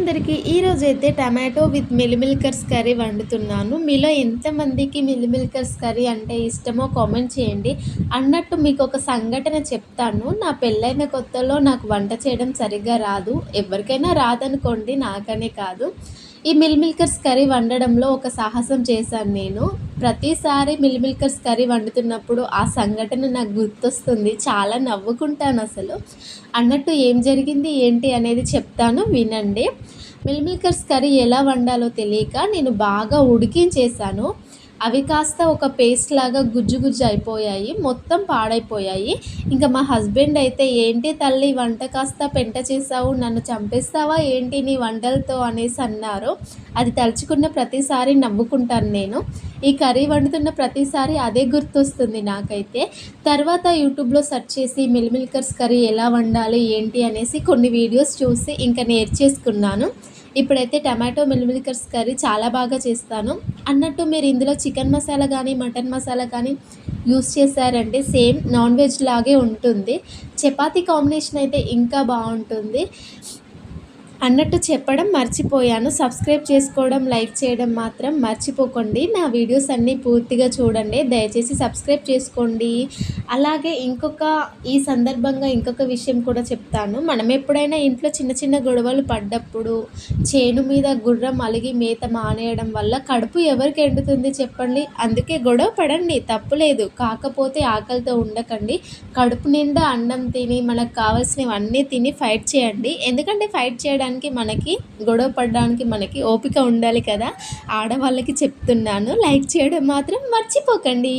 అందరికీ ఈరోజు అయితే tomato with meal makers curry వండుతున్నాను. మీలో ఎంతమందికి మిల్లిమిల్కర్స్ కర్రీ అంటే ఇష్టమో కామెంట్ చేయండి. అన్నట్టు మీకు ఒక సంఘటన చెప్తాను. నా పెళ్ళైన కొత్తలో నాకు వంట చేయడం సరిగ్గా రాదు. ఎవరికైనా రాదనుకోండి నాకనే కాదు. ఈ మిల్ మిల్కర్స్ కర్రీ వండడంలో ఒక సాహసం చేశాను నేను. ప్రతిసారి మిల్ మిల్కర్స్ కర్రీ వండుతున్నప్పుడు ఆ సంఘటన నాకు గుర్తొస్తుంది. చాలా నవ్వుకుంటాను అసలు. అన్నట్టు ఏం జరిగింది ఏంటి అనేది చెప్తాను వినండి. మిల్ మిల్కర్స్ కర్రీ ఎలా వండాలో తెలియక నేను బాగా ఉడికించేశాను. అవి కాస్త ఒక పేస్ట్ లాగా గుజ్జు గుజ్జు అయిపోయాయి మొత్తం పాడైపోయాయి. ఇంకా మా హస్బెండ్ అయితే ఏంటి తల్లి వంట కాస్త పెంట చేసావు నన్ను చంపేస్తావా? ఏంటి నీ వంటలతో? అనేసి అన్నారు. అది తలుచుకున్న ప్రతిసారి నవ్వుకుంటాను నేను. ఈ కర్రీ వండుతున్న ప్రతిసారి అదే గుర్తొస్తుంది నాకైతే. తర్వాత యూట్యూబ్లో సెర్చ్ చేసి మిల్మిల్కర్స్ కర్రీ ఎలా వండాలి ఏంటి? అనేసి కొన్ని వీడియోస్ చూసి ఇంకా నేర్చేసుకున్నాను. ఇప్పుడైతే టమాటో మిల్మిల్కర్స్ కర్రీ చాలా బాగా చేస్తాను. అన్నట్టు మీరు ఇందులో చికెన్ మసాలా కానీ మటన్ మసాలా కానీ యూస్ చేశారంటే సేమ్ నాన్ వెజ్ లాగే ఉంటుంది. చపాతీ కాంబినేషన్ అయితే ఇంకా బాగుంటుంది. అన్నట్టు చెప్పడం మర్చిపోయాను. సబ్స్క్రైబ్ చేసుకోవడం లైక్ చేయడం మాత్రం మర్చిపోకండి. నా వీడియోస్ అన్నీ పూర్తిగా చూడండి. దయచేసి సబ్స్క్రైబ్ చేసుకోండి. అలాగే ఇంకొక ఈ సందర్భంగా ఇంకొక విషయం కూడా చెప్తాను. మనం ఎప్పుడైనా ఇంట్లో చిన్న చిన్న గొడవలు పడ్డప్పుడు చేను మీద గుర్రం అలిగి మేత మానేయడం వల్ల కడుపు ఎవరికి ఎండుతుంది చెప్పండి. అందుకే గొడవ పడండి. తప్పులేదు కాకపోతే ఆకలితో ఉండకండి. కడుపు నిండా అన్నం తిని మనకు కావాల్సినవన్నీ తిని ఫైట్ చేయండి. ఎందుకంటే ఫైట్ చేయడానికి చేయడానికి మనకి గొడవ పడడానికి మనకి ఓపిక ఉండాలి కదా. ఆడవాళ్ళకి చెప్తున్నాను లైక్ చేయడం మాత్రం మర్చిపోకండి.